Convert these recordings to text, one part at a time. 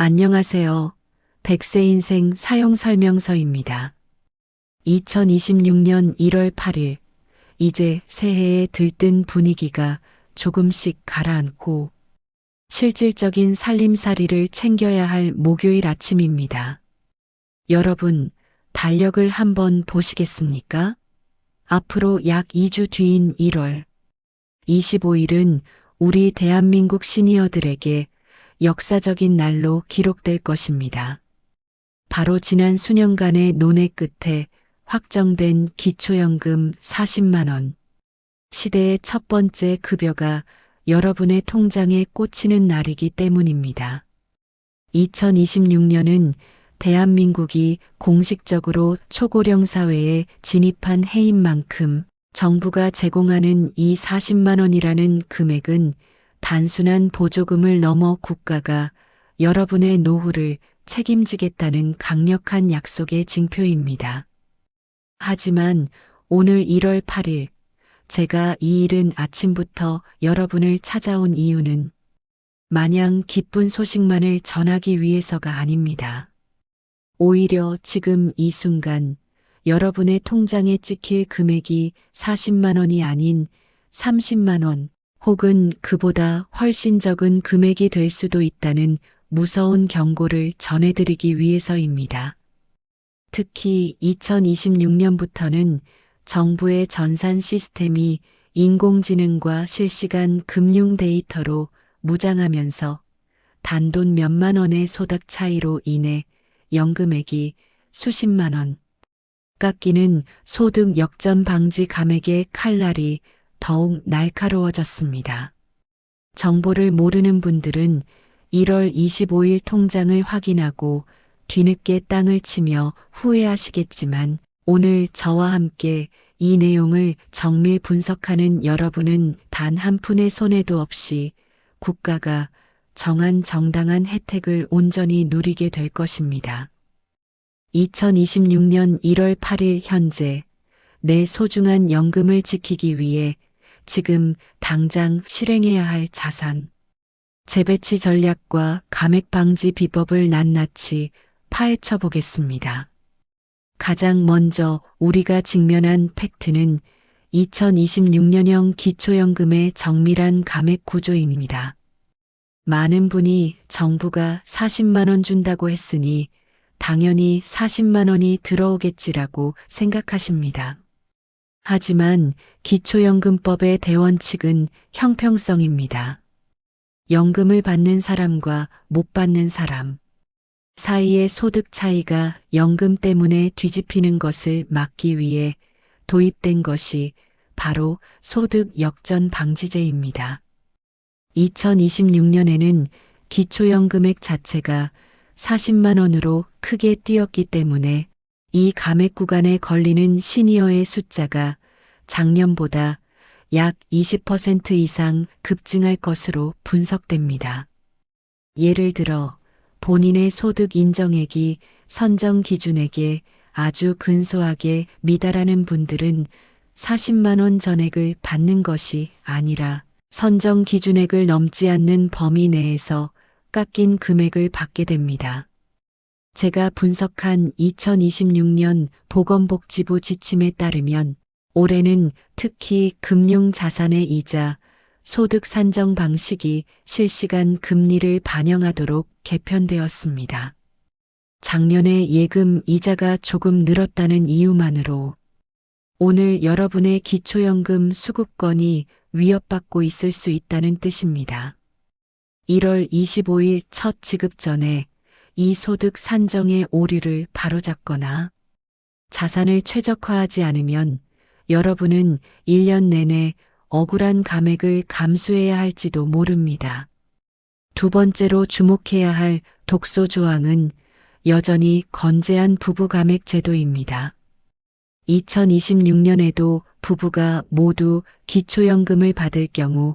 안녕하세요. 백세 인생 사용 설명서입니다. 2026년 1월 8일, 이제 새해에 들뜬 분위기가 조금씩 가라앉고 실질적인 살림살이를 챙겨야 할 목요일 아침입니다. 여러분, 달력을 한번 보시겠습니까? 앞으로 약 2주 뒤인 1월 25일은 우리 대한민국 시니어들에게 역사적인 날로 기록될 것입니다. 바로 지난 수년간의 논의 끝에 확정된 기초연금 40만원. 시대의 첫 번째 급여가 여러분의 통장에 꽂히는 날이기 때문입니다. 2026년은 대한민국이 공식적으로 초고령 사회에 진입한 해인 만큼 정부가 제공하는 이 40만 원이라는 금액은 단순한 보조금을 넘어 국가가 여러분의 노후를 책임지겠다는 강력한 약속의 징표입니다. 하지만 오늘 1월 8일 제가 이 일은 아침부터 여러분을 찾아온 이유는 마냥 기쁜 소식만을 전하기 위해서가 아닙니다. 오히려 지금 이 순간 여러분의 통장에 찍힐 금액이 40만 원이 아닌 30만 원 혹은 그보다 훨씬 적은 금액이 될 수도 있다는 무서운 경고를 전해드리기 위해서입니다. 특히 2026년부터는 정부의 전산 시스템이 인공지능과 실시간 금융 데이터로 무장하면서 단돈 몇만 원의 소득 차이로 인해 연금액이 수십만 원 깎이는 소득 역전 방지 감액의 칼날이 더욱 날카로워졌습니다. 정보를 모르는 분들은 1월 25일 통장을 확인하고 뒤늦게 땅을 치며 후회하시겠지만 오늘 저와 함께 이 내용을 정밀 분석하는 여러분은 단 한 푼의 손해도 없이 국가가 정한 정당한 혜택을 온전히 누리게 될 것입니다. 2026년 1월 8일 현재 내 소중한 연금을 지키기 위해 지금 당장 실행해야 할 자산, 재배치 전략과 감액 방지 비법을 낱낱이 파헤쳐 보겠습니다. 가장 먼저 우리가 직면한 팩트는 2026년형 기초연금의 정밀한 감액 구조입니다. 많은 분이 정부가 40만원 준다고 했으니 당연히 40만원이 들어오겠지라고 생각하십니다. 하지만 기초연금법의 대원칙은 형평성입니다. 연금을 받는 사람과 못 받는 사람 사이의 소득 차이가 연금 때문에 뒤집히는 것을 막기 위해 도입된 것이 바로 소득 역전 방지제입니다. 2026년에는 기초연금액 자체가 40만 원으로 크게 뛰었기 때문에 이 감액 구간에 걸리는 시니어의 숫자가 작년보다 약 20% 이상 급증할 것으로 분석됩니다. 예를 들어 본인의 소득 인정액이 선정 기준액에 아주 근소하게 미달하는 분들은 40만 원 전액을 받는 것이 아니라 선정 기준액을 넘지 않는 범위 내에서 깎인 금액을 받게 됩니다. 제가 분석한 2026년 보건복지부 지침에 따르면 올해는 특히 금융자산의 이자, 소득 산정 방식이 실시간 금리를 반영하도록 개편되었습니다. 작년에 예금 이자가 조금 늘었다는 이유만으로 오늘 여러분의 기초연금 수급권이 위협받고 있을 수 있다는 뜻입니다. 1월 25일 첫 지급 전에 이 소득 산정의 오류를 바로잡거나 자산을 최적화하지 않으면 여러분은 1년 내내 억울한 감액을 감수해야 할지도 모릅니다. 두 번째로 주목해야 할 독소 조항은 여전히 건재한 부부 감액 제도입니다. 2026년에도 부부가 모두 기초연금을 받을 경우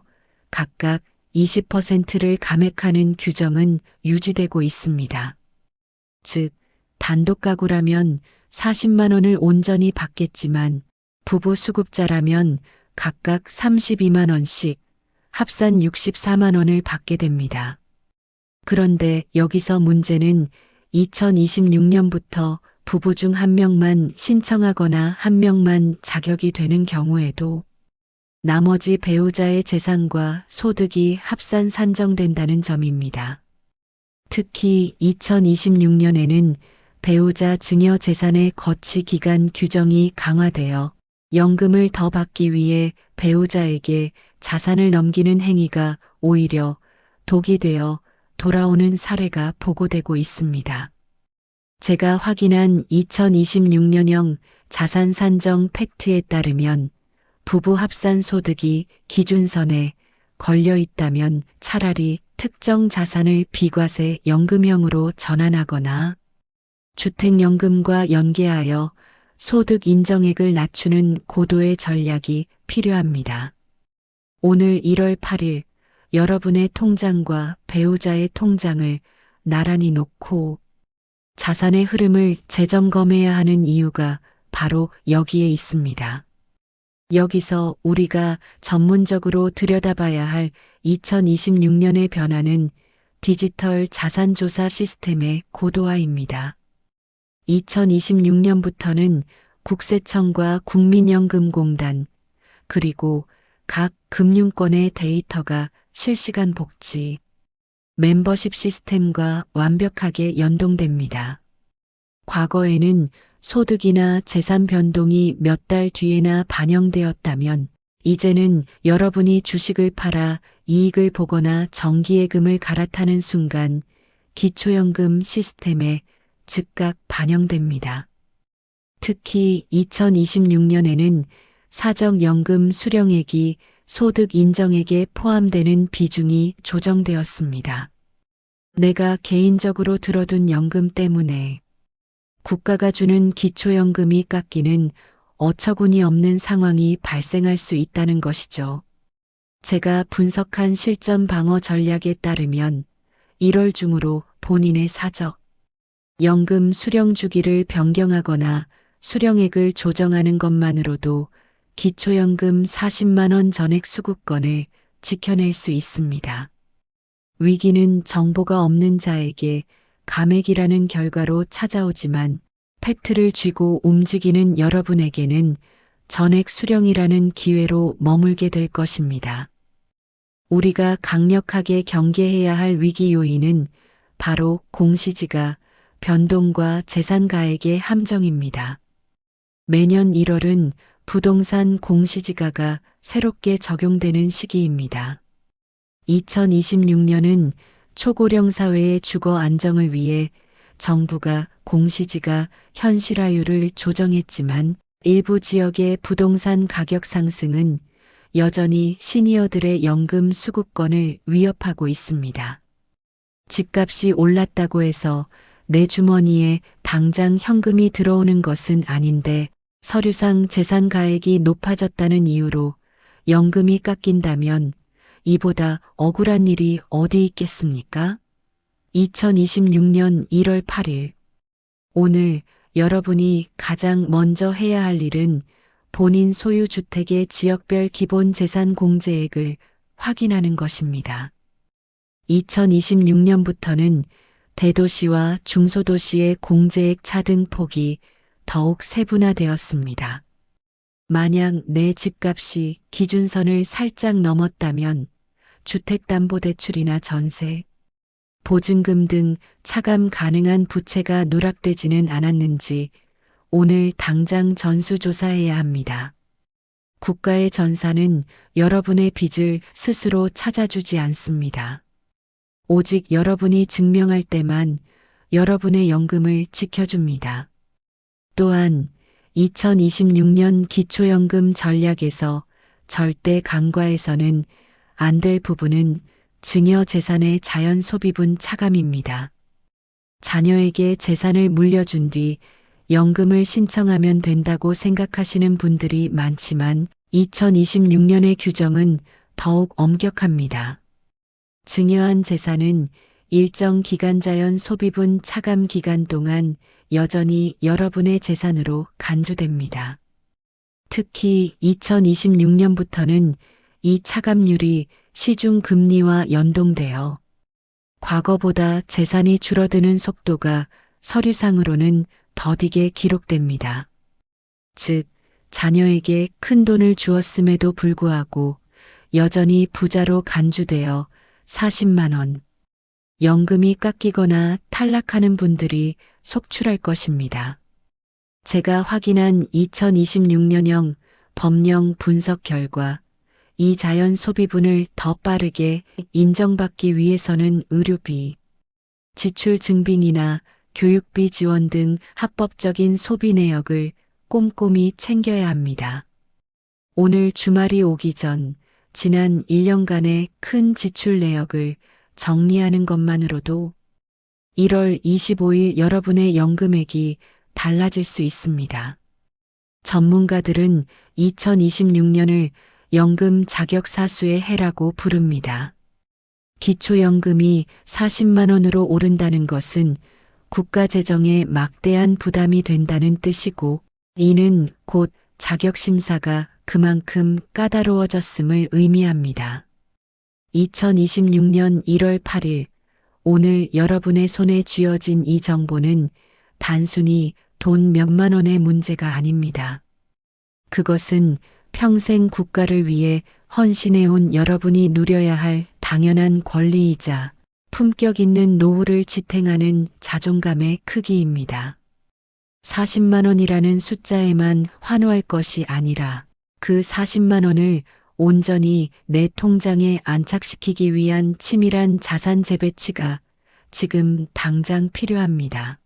각각 20%를 감액하는 규정은 유지되고 있습니다. 즉, 단독 가구라면 40만 원을 온전히 받겠지만 부부 수급자라면 각각 32만 원씩 합산 64만 원을 받게 됩니다. 그런데 여기서 문제는 2026년부터 부부 중 한 명만 신청하거나 한 명만 자격이 되는 경우에도 나머지 배우자의 재산과 소득이 합산 산정된다는 점입니다. 특히 2026년에는 배우자 증여 재산의 거치 기간 규정이 강화되어 연금을 더 받기 위해 배우자에게 자산을 넘기는 행위가 오히려 독이 되어 돌아오는 사례가 보고되고 있습니다. 제가 확인한 2026년형 자산 산정 팩트에 따르면 부부 합산 소득이 기준선에 걸려 있다면 차라리 특정 자산을 비과세 연금형으로 전환하거나 주택연금과 연계하여 소득 인정액을 낮추는 고도의 전략이 필요합니다. 오늘 1월 8일 여러분의 통장과 배우자의 통장을 나란히 놓고 자산의 흐름을 재점검해야 하는 이유가 바로 여기에 있습니다. 여기서 우리가 전문적으로 들여다봐야 할 2026년의 변화는 디지털 자산조사 시스템의 고도화입니다. 2026년부터는 국세청과 국민연금공단, 그리고 각 금융권의 데이터가 실시간 복지, 멤버십 시스템과 완벽하게 연동됩니다. 과거에는 소득이나 재산 변동이 몇 달 뒤에나 반영되었다면 이제는 여러분이 주식을 팔아 이익을 보거나 정기예금을 갈아타는 순간 기초연금 시스템에 즉각 반영됩니다. 특히 2026년에는 사정연금 수령액이 소득 인정액에 포함되는 비중이 조정되었습니다. 내가 개인적으로 들어둔 연금 때문에 국가가 주는 기초연금이 깎이는 어처구니 없는 상황이 발생할 수 있다는 것이죠. 제가 분석한 실전 방어 전략에 따르면 1월 중으로 본인의 사적, 연금 수령 주기를 변경하거나 수령액을 조정하는 것만으로도 기초연금 40만원 전액 수급권을 지켜낼 수 있습니다. 위기는 정보가 없는 자에게 감액이라는 결과로 찾아오지만 팩트를 쥐고 움직이는 여러분에게는 전액 수령이라는 기회로 머물게 될 것입니다. 우리가 강력하게 경계해야 할 위기 요인은 바로 공시지가 변동과 재산 가액의 함정입니다. 매년 1월은 부동산 공시지가가 새롭게 적용되는 시기입니다. 2026년은 초고령 사회의 주거 안정을 위해 정부가 공시지가 현실화율을 조정했지만 일부 지역의 부동산 가격 상승은 여전히 시니어들의 연금 수급권을 위협하고 있습니다. 집값이 올랐다고 해서 내 주머니에 당장 현금이 들어오는 것은 아닌데 서류상 재산 가액이 높아졌다는 이유로 연금이 깎인다면 이보다 억울한 일이 어디 있겠습니까? 2026년 1월 8일. 오늘 여러분이 가장 먼저 해야 할 일은 본인 소유 주택의 지역별 기본 재산 공제액을 확인하는 것입니다. 2026년부터는 대도시와 중소도시의 공제액 차등 폭이 더욱 세분화되었습니다. 만약 내 집값이 기준선을 살짝 넘었다면 주택담보대출이나 전세, 보증금 등 차감 가능한 부채가 누락되지는 않았는지 오늘 당장 전수조사해야 합니다. 국가의 전사는 여러분의 빚을 스스로 찾아주지 않습니다. 오직 여러분이 증명할 때만 여러분의 연금을 지켜줍니다. 또한 2026년 기초연금 전략에서 절대 간과해서는 안 될 부분은 증여 재산의 자연 소비분 차감입니다. 자녀에게 재산을 물려준 뒤 연금을 신청하면 된다고 생각하시는 분들이 많지만 2026년의 규정은 더욱 엄격합니다. 증여한 재산은 일정 기간 자연 소비분 차감 기간 동안 여전히 여러분의 재산으로 간주됩니다. 특히 2026년부터는 이 차감률이 시중 금리와 연동되어 과거보다 재산이 줄어드는 속도가 서류상으로는 더디게 기록됩니다. 즉, 자녀에게 큰 돈을 주었음에도 불구하고 여전히 부자로 간주되어 40만 원, 연금이 깎이거나 탈락하는 분들이 속출할 것입니다. 제가 확인한 2026년형 법령 분석 결과 이 자연 소비분을 더 빠르게 인정받기 위해서는 의료비, 지출 증빙이나 교육비 지원 등 합법적인 소비 내역을 꼼꼼히 챙겨야 합니다. 오늘 주말이 오기 전 지난 1년간의 큰 지출 내역을 정리하는 것만으로도 1월 25일 여러분의 연금액이 달라질 수 있습니다. 전문가들은 2026년을 연금 자격 사수의 해라고 부릅니다. 기초연금이 40만 원으로 오른다는 것은 국가 재정에 막대한 부담이 된다는 뜻이고 이는 곧 자격 심사가 그만큼 까다로워졌음을 의미합니다. 2026년 1월 8일 오늘 여러분의 손에 쥐어진 이 정보는 단순히 돈 몇만 원의 문제가 아닙니다. 그것은 평생 국가를 위해 헌신해온 여러분이 누려야 할 당연한 권리이자 품격 있는 노후를 지탱하는 자존감의 크기입니다. 40만 원이라는 숫자에만 환호할 것이 아니라 그 40만 원을 온전히 내 통장에 안착시키기 위한 치밀한 자산 재배치가 지금 당장 필요합니다.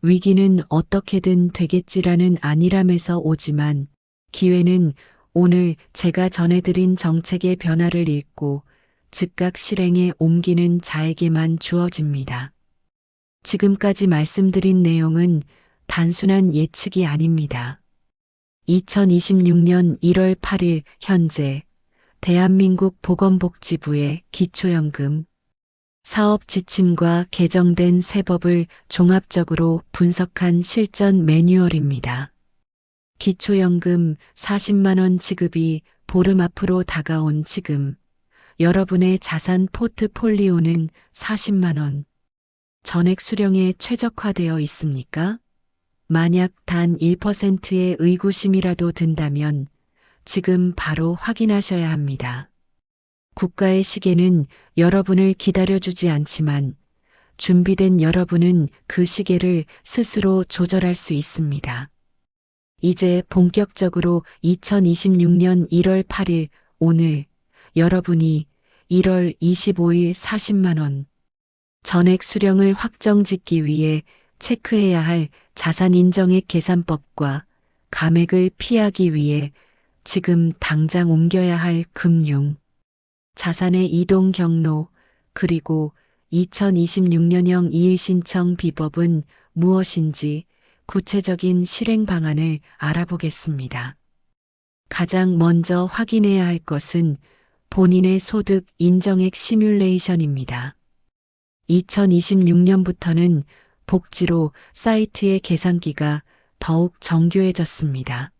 위기는 어떻게든 되겠지라는 안일함에서 오지만 기회는 오늘 제가 전해드린 정책의 변화를 읽고 즉각 실행에 옮기는 자에게만 주어집니다. 지금까지 말씀드린 내용은 단순한 예측이 아닙니다. 2026년 1월 8일 현재 대한민국 보건복지부의 기초연금 사업 지침과 개정된 세법을 종합적으로 분석한 실전 매뉴얼입니다. 기초연금 40만원 지급이 보름 앞으로 다가온 지금 여러분의 자산 포트폴리오는 40만원 전액 수령에 최적화되어 있습니까? 만약 단 1%의 의구심이라도 든다면 지금 바로 확인하셔야 합니다. 국가의 시계는 여러분을 기다려주지 않지만 준비된 여러분은 그 시계를 스스로 조절할 수 있습니다. 이제 본격적으로 2026년 1월 8일 오늘. 여러분이 1월 25일 40만원 전액 수령을 확정 짓기 위해 체크해야 할 자산 인정액 계산법과 감액을 피하기 위해 지금 당장 옮겨야 할 금융, 자산의 이동 경로, 그리고 2026년형 이의신청 비법은 무엇인지 구체적인 실행 방안을 알아보겠습니다. 가장 먼저 확인해야 할 것은 본인의 소득 인정액 시뮬레이션입니다. 2026년부터는 복지로 사이트의 계산기가 더욱 정교해졌습니다.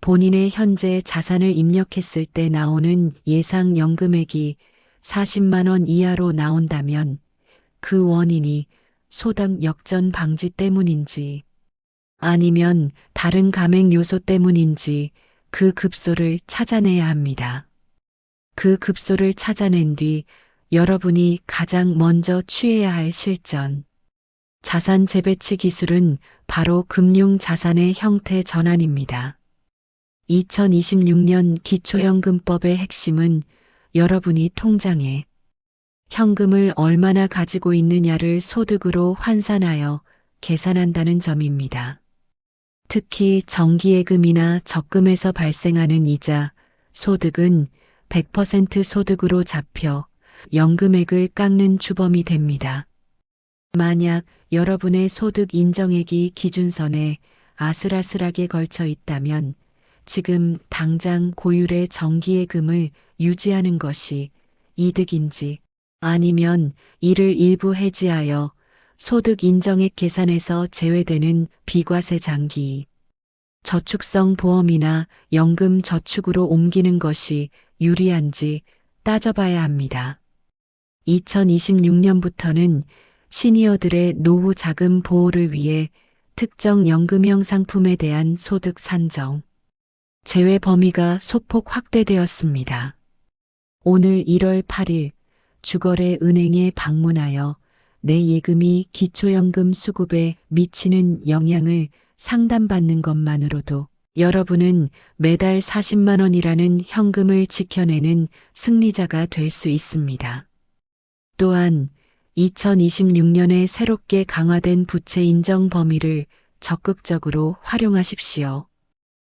본인의 현재 자산을 입력했을 때 나오는 예상 연금액이 40만 원 이하로 나온다면 그 원인이 소득 역전 방지 때문인지 아니면 다른 감액 요소 때문인지 그 급소를 찾아내야 합니다. 그 급소를 찾아낸 뒤 여러분이 가장 먼저 취해야 할 실전. 자산 재배치 기술은 바로 금융 자산의 형태 전환입니다. 2026년 기초연금법의 핵심은 여러분이 통장에 현금을 얼마나 가지고 있느냐를 소득으로 환산하여 계산한다는 점입니다. 특히 정기예금이나 적금에서 발생하는 이자, 소득은 100% 소득으로 잡혀 연금액을 깎는 주범이 됩니다. 만약 여러분의 소득 인정액이 기준선에 아슬아슬하게 걸쳐 있다면 지금 당장 고율의 정기예금을 유지하는 것이 이득인지 아니면 이를 일부 해지하여 소득 인정액 계산에서 제외되는 비과세 장기, 저축성 보험이나 연금 저축으로 옮기는 것이 유리한지 따져봐야 합니다. 2026년부터는 시니어들의 노후 자금 보호를 위해 특정 연금형 상품에 대한 소득 산정, 제외 범위가 소폭 확대되었습니다. 오늘 1월 8일 주거래 은행에 방문하여 내 예금이 기초연금 수급에 미치는 영향을 상담받는 것만으로도 여러분은 매달 40만 원이라는 현금을 지켜내는 승리자가 될 수 있습니다. 또한 2026년에 새롭게 강화된 부채 인정 범위를 적극적으로 활용하십시오.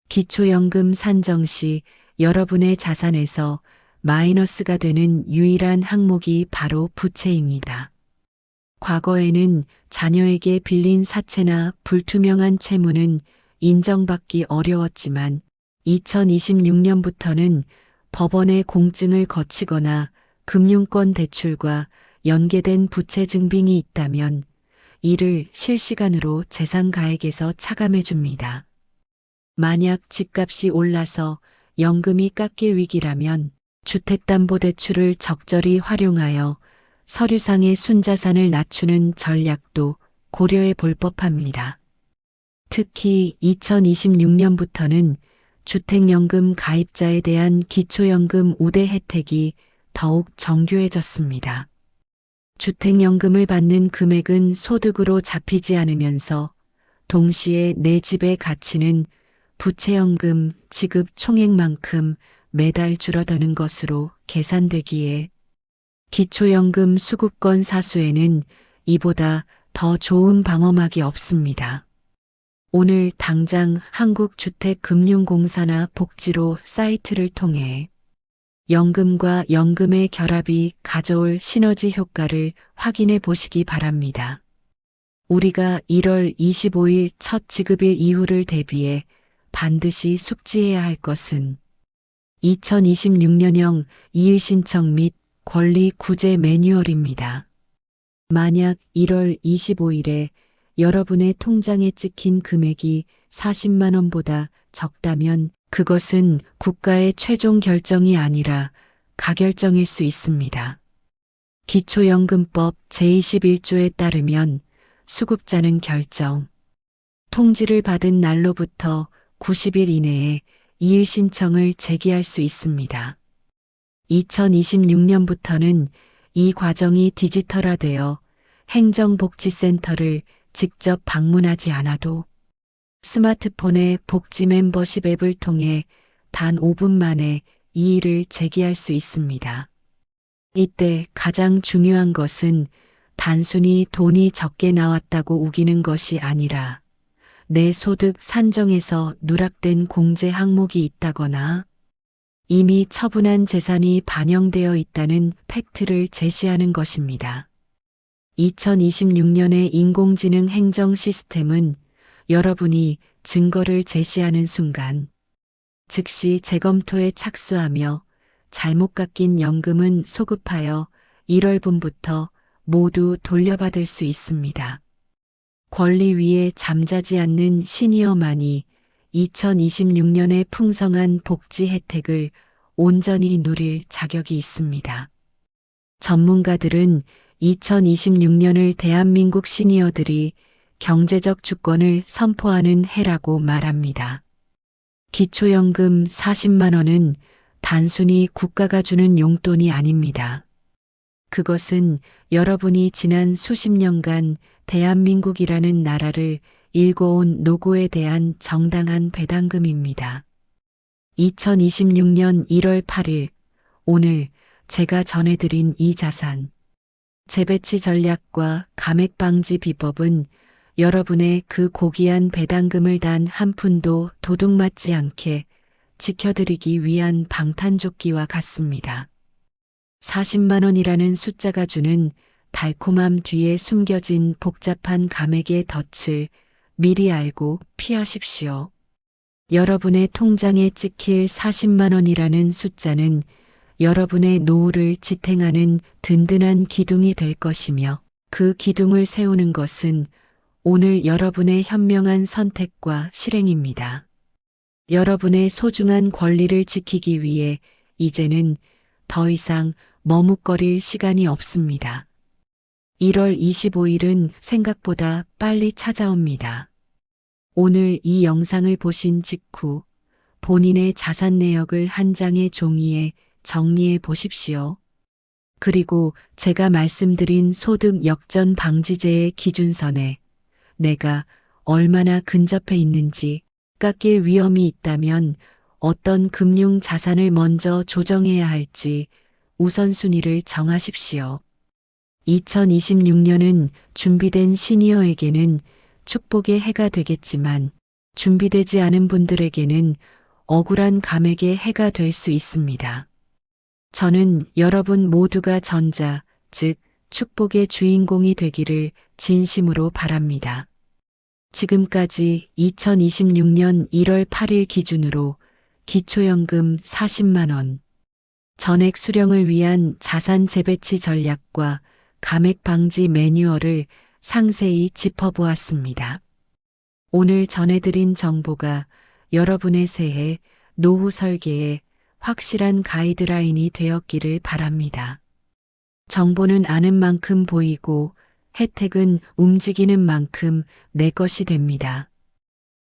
기초연금 산정 시 여러분의 자산에서 마이너스가 되는 유일한 항목이 바로 부채입니다. 과거에는 자녀에게 빌린 사채나 불투명한 채무는 인정받기 어려웠지만 2026년부터는 법원의 공증을 거치거나 금융권 대출과 연계된 부채 증빙이 있다면 이를 실시간으로 재산가액에서 차감해 줍니다. 만약 집값이 올라서 연금이 깎일 위기라면 주택담보대출을 적절히 활용하여 서류상의 순자산을 낮추는 전략도 고려해 볼 법합니다. 특히 2026년부터는 주택연금 가입자에 대한 기초연금 우대 혜택이 더욱 정교해졌습니다. 주택연금을 받는 금액은 소득으로 잡히지 않으면서 동시에 내 집의 가치는 부채연금 지급 총액만큼 매달 줄어드는 것으로 계산되기에 기초연금 수급권 사수에는 이보다 더 좋은 방어막이 없습니다. 오늘 당장 한국주택금융공사나 복지로 사이트를 통해 연금과 연금의 결합이 가져올 시너지 효과를 확인해 보시기 바랍니다. 우리가 1월 25일 첫 지급일 이후를 대비해 반드시 숙지해야 할 것은 2026년형 이의 신청 및 권리 구제 매뉴얼입니다. 만약 1월 25일에 여러분의 통장에 찍힌 금액이 40만 원보다 적다면 그것은 국가의 최종 결정이 아니라 가결정일 수 있습니다. 기초연금법 제21조에 따르면 수급자는 결정, 통지를 받은 날로부터 90일 이내에 이의 신청을 제기할 수 있습니다. 2026년부터는 이 과정이 디지털화되어 행정복지센터를 직접 방문하지 않아도 스마트폰의 복지 멤버십 앱을 통해 단 5분 만에 이의를 제기할 수 있습니다. 이때 가장 중요한 것은 단순히 돈이 적게 나왔다고 우기는 것이 아니라 내 소득 산정에서 누락된 공제 항목이 있다거나 이미 처분한 재산이 반영되어 있다는 팩트를 제시하는 것입니다. 2026년의 인공지능 행정 시스템은 여러분이 증거를 제시하는 순간 즉시 재검토에 착수하며 잘못 깎인 연금은 소급하여 1월분부터 모두 돌려받을 수 있습니다. 권리 위에 잠자지 않는 시니어만이 2026년의 풍성한 복지 혜택을 온전히 누릴 자격이 있습니다. 전문가들은 2026년을 대한민국 시니어들이 경제적 주권을 선포하는 해라고 말합니다. 기초연금 40만 원은 단순히 국가가 주는 용돈이 아닙니다. 그것은 여러분이 지난 수십 년간 대한민국이라는 나라를 일궈온 노고에 대한 정당한 배당금입니다. 2026년 1월 8일 오늘 제가 전해드린 이 자산 재배치 전략과 감액 방지 비법은 여러분의 그 고귀한 배당금을 단 한 푼도 도둑맞지 않게 지켜드리기 위한 방탄조끼와 같습니다. 40만 원이라는 숫자가 주는 달콤함 뒤에 숨겨진 복잡한 감액의 덫을 미리 알고 피하십시오. 여러분의 통장에 찍힐 40만 원이라는 숫자는 여러분의 노후를 지탱하는 든든한 기둥이 될 것이며 그 기둥을 세우는 것은 오늘 여러분의 현명한 선택과 실행입니다. 여러분의 소중한 권리를 지키기 위해 이제는 더 이상 머뭇거릴 시간이 없습니다. 1월 25일은 생각보다 빨리 찾아옵니다. 오늘 이 영상을 보신 직후 본인의 자산 내역을 한 장의 종이에 정리해 보십시오. 그리고 제가 말씀드린 소득 역전 방지제의 기준선에 내가 얼마나 근접해 있는지 깎일 위험이 있다면 어떤 금융 자산을 먼저 조정해야 할지 우선순위를 정하십시오. 2026년은 준비된 시니어에게는 축복의 해가 되겠지만 준비되지 않은 분들에게는 억울한 감액의 해가 될 수 있습니다. 저는 여러분 모두가 전자, 즉 축복의 주인공이 되기를 진심으로 바랍니다. 지금까지 2026년 1월 8일 기준으로 기초연금 40만원, 전액 수령을 위한 자산 재배치 전략과 감액 방지 매뉴얼을 상세히 짚어보았습니다. 오늘 전해드린 정보가 여러분의 새해 노후 설계에 확실한 가이드라인이 되었기를 바랍니다. 정보는 아는 만큼 보이고 혜택은 움직이는 만큼 내 것이 됩니다.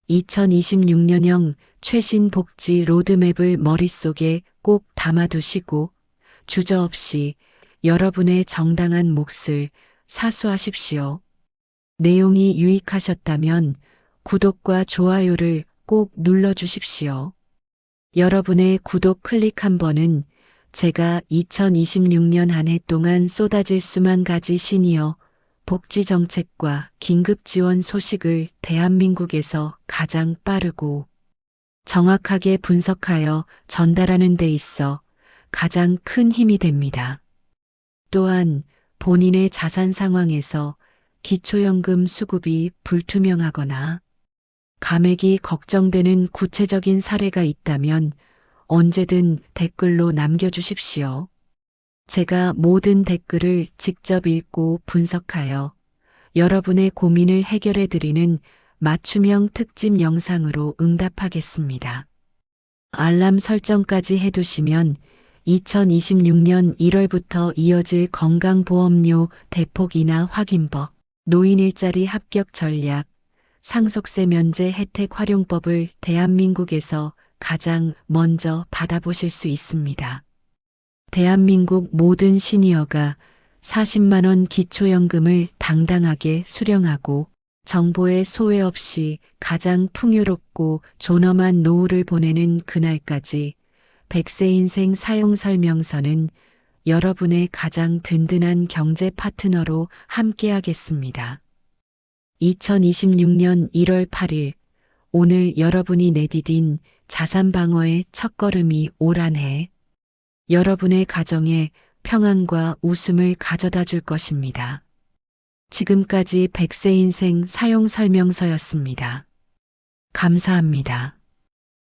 2026년형 최신 복지 로드맵을 머릿속에 꼭 담아두시고 주저없이 여러분의 정당한 몫을 사수하십시오. 내용이 유익하셨다면 구독과 좋아요를 꼭 눌러주십시오. 여러분의 구독 클릭 한 번은 제가 2026년 한 해 동안 쏟아질 수만 가지 시니어 복지 정책과 긴급 지원 소식을 대한민국에서 가장 빠르고 정확하게 분석하여 전달하는 데 있어 가장 큰 힘이 됩니다. 또한 본인의 자산 상황에서 기초연금 수급이 불투명하거나 감액이 걱정되는 구체적인 사례가 있다면 언제든 댓글로 남겨주십시오. 제가 모든 댓글을 직접 읽고 분석하여 여러분의 고민을 해결해 드리는 맞춤형 특집 영상으로 응답하겠습니다. 알람 설정까지 해두시면 2026년 1월부터 이어질 건강보험료 대폭 인하 확인법, 노인 일자리 합격 전략, 상속세 면제 혜택 활용법을 대한민국에서 가장 먼저 받아보실 수 있습니다. 대한민국 모든 시니어가 40만원 기초연금을 당당하게 수령하고 정보의 소외 없이 가장 풍요롭고 존엄한 노후를 보내는 그날까지 백세 인생 사용 설명서는 여러분의 가장 든든한 경제 파트너로 함께하겠습니다. 2026년 1월 8일 오늘 여러분이 내디딘 자산 방어의 첫걸음이 올한해 여러분의 가정에 평안과 웃음을 가져다 줄 것입니다. 지금까지 백세 인생 사용 설명서였습니다. 감사합니다.